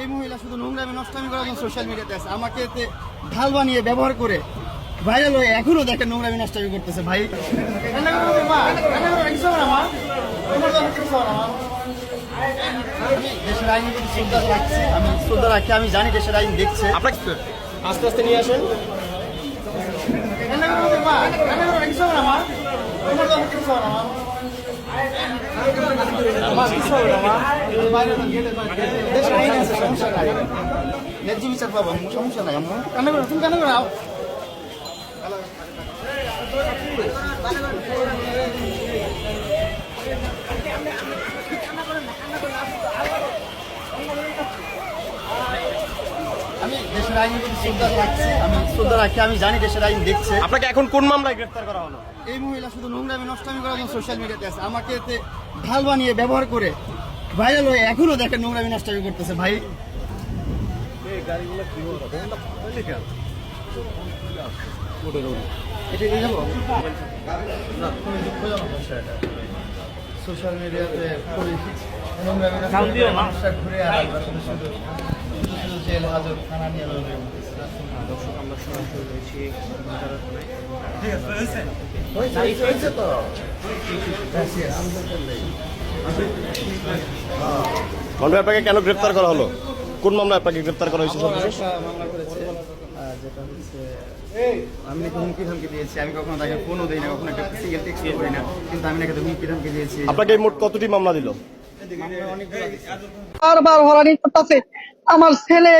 এই মহিলা শুধু নোংরামি নষ্টামি করার জন্য সোশ্যাল মিডিয়াতে আছে। আমাকে এতে ঢাল বানিয়ে ব্যবহার করে ভাইরাল হয়ে এখনও দেখেন নোংরামি নষ্টামি করতেছে ভাই। দেশের আইনের শ্রদ্ধা রাখছি আমি শ্রদ্ধা রাখি আমি জানি দেশের আইন দেখছে। আস্তে আস্তে নিয়ে আসেন। কান্না ন্যায্য বিচার পাবো, সমস্যা নাই, আম্মু। কান্না করো তুমি কান্না করো দেশের প্রতি শ্রদ্ধা রাখছি? আমি শ্রদ্ধা রাখি আমি জানি দেশের আইন দেখছে। আপনাকে এখন কোন মামলায় গ্রেফতার করা হলো? এই মহিলা শুধু নোংরামি নষ্টামি করার জন্য সোশ্যাল মিডিয়াতে আছে। আমাকে এতে ঢাল বানিয়ে ব্যবহার করে ভাইরাল হয়ে এখনও দেখেন নোংরামি নষ্টামি করতেছে। ভাই এটা নিয়ে যাব সোশ্যাল মিডিয়াতে ঘুরে আর শুধু শুধু শুধু শুধু জেল হাজত থানা নিয়ে মন্ডল আপনাকে কেন গ্রেফতার করা হলো? কোন মামলায় আপনাকে গ্রেফতার করা হয়েছে আমার সর্বশেষ মামলা করেছে যেটা হচ্ছে আমি নাকি হুমকি ধামকি দিয়েছি। আমি কখনো তাকে ফোনও দিই না কখনো একটা সিঙ্গেল টেক্সট করি না। কিন্তু আমি নাকি হুমকি ধামকি দিয়েছি। আপনাকে মোট কতটি মামলা দিল। বারবার হরানি করতেছে। আমার ছেলে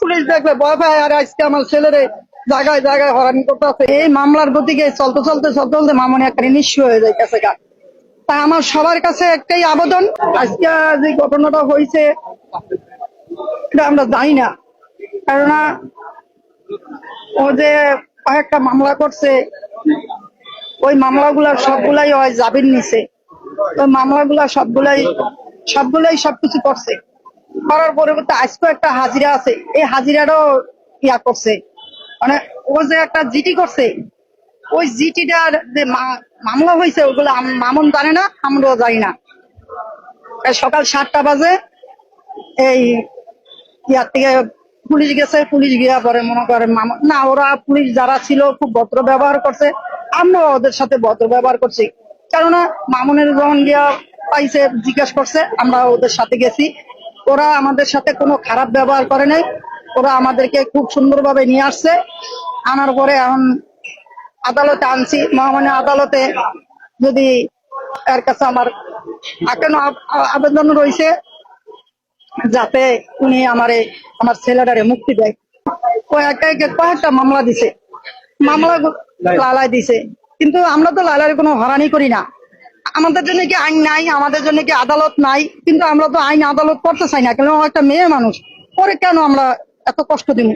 পুলিশ দেখলে ভয় পায়, আর আজকে আমার ছেলেরে জায়গায় জায়গায় হরানি করতেছে। এই মামলার গতিকে চলতে চলতে চলতে চলতে মামনি একটা নিঃস্ব হয়ে যাইতেছে গা। তাই আমার সবার কাছে একটাই আবেদন, আজকে যে ঘটনাটা হয়েছে এটা আমরা জানি না। কেননা ও যে কয়েকটা মামলা করছে, ওই মামলাগুলা সবগুলাই হয় জামিন নিছে ওই মামলাগুলা সবগুলাই সবগুলাই সবকিছু করছে। করার পরিবর্তে আজকে একটা হাজিরা আছে। এই হাজিরাটাও ইয়া করছে। মানে ও যে একটা জিটি করছে, ওই জিটিটার যে মামলা হয়েছে, ওগুলো মামুন জানে না, আমরাও জানি না। সকাল সাতটা বাজে এই ইয়ার থেকে পুলিশ গেছে, পুলিশ গিয়া পরে মনে করে মামা না, ওরা পুলিশ যারা ছিল, খুব ভদ্র ব্যবহার করছে আমরা ওদের সাথে ভদ্র ব্যবহার করছি। কেননা মামুনের যখন গিয়া পাইছে, জিজ্ঞাসা করছে, আমরা ওদের সাথে গেছি। ওরা আমাদের সাথে কোনো খারাপ ব্যবহার করে নাই। ওরা আমাদেরকে খুব সুন্দরভাবে নিয়ে আসছে। আনার পরে এখন আদালতে আনছি। মহামান্য আদালতে যদি এর কাছে আমার এখনও আব- আবেদন রয়েছে, যাতে উনি আমারে, আমার ছেলেটারে মুক্তি দেয়। একে কয়েকটা মামলা দিছে। মামলা লালাই দিছে। কিন্তু আমরা তো লালার কোনো হরানি করি না। আমাদের জন্য কি আইন নাই, আমাদের জন্য কি আদালত নাই? কিন্তু আমরা তো আইন আদালত করতে চাই না কেন একটা মেয়ে মানুষ। পরে কেন আমরা এত কষ্ট দিব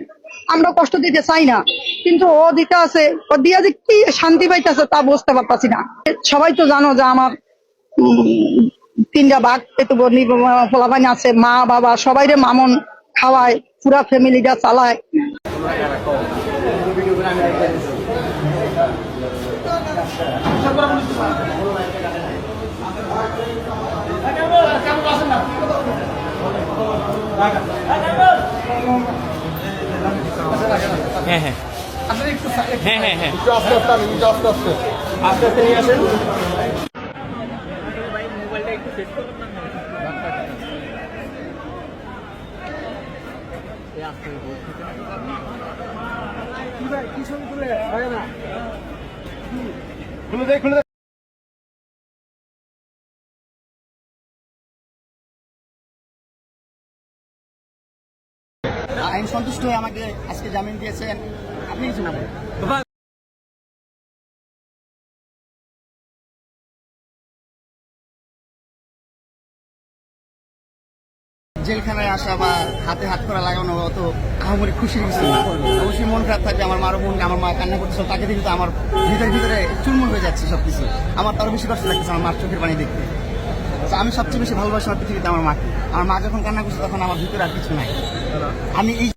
আমরা কষ্ট দিতে চাই না। কিন্তু ও দিতে আছে, ও দিয়া যে কি শান্তি পাইতেছে তা বুঝতে পারতাছি না। সবাই তো জানো যে আমার তিনটা বাঘ পেতু পোলাপাইন আছে, মা, বাবা, সবাই রে মামন খাওয়ায়, পুরা ফ্যামিলিটা চালায়। হ্যাঁ হ্যাঁ। হ্যাঁ হ্যাঁ হ্যাঁ। আস্তে আস্তে আমি আস্তে আস্তে। আস্তে আস্তে নিয়ে আইন সন্তুষ্ট হয়ে আমাকে আজকে জামিন দিয়েছেন। আপনি কিছু না জেলখানায় আসা বা হাতে হাত করা লাগানো অত আহামরি খুশির কিছু না। অবশ্যই মন খারাপ থাকে আমার মারো বোন আমার মা কান্না করছে, তাকে দেখে তো আমার ভিতরে ভিতরে চুরমুর হয়ে যাচ্ছে সব কিছু আমার তারও বেশি কষ্ট লাগছে আমার মার চোখের পানি দেখতে। আমি সবচেয়ে বেশি ভালোবাসি আমার পৃথিবীতে আমার মাকে। আমার মা যখন কান্না করছে তখন আমার ভিতরে আর কিছু নাই। আমি এই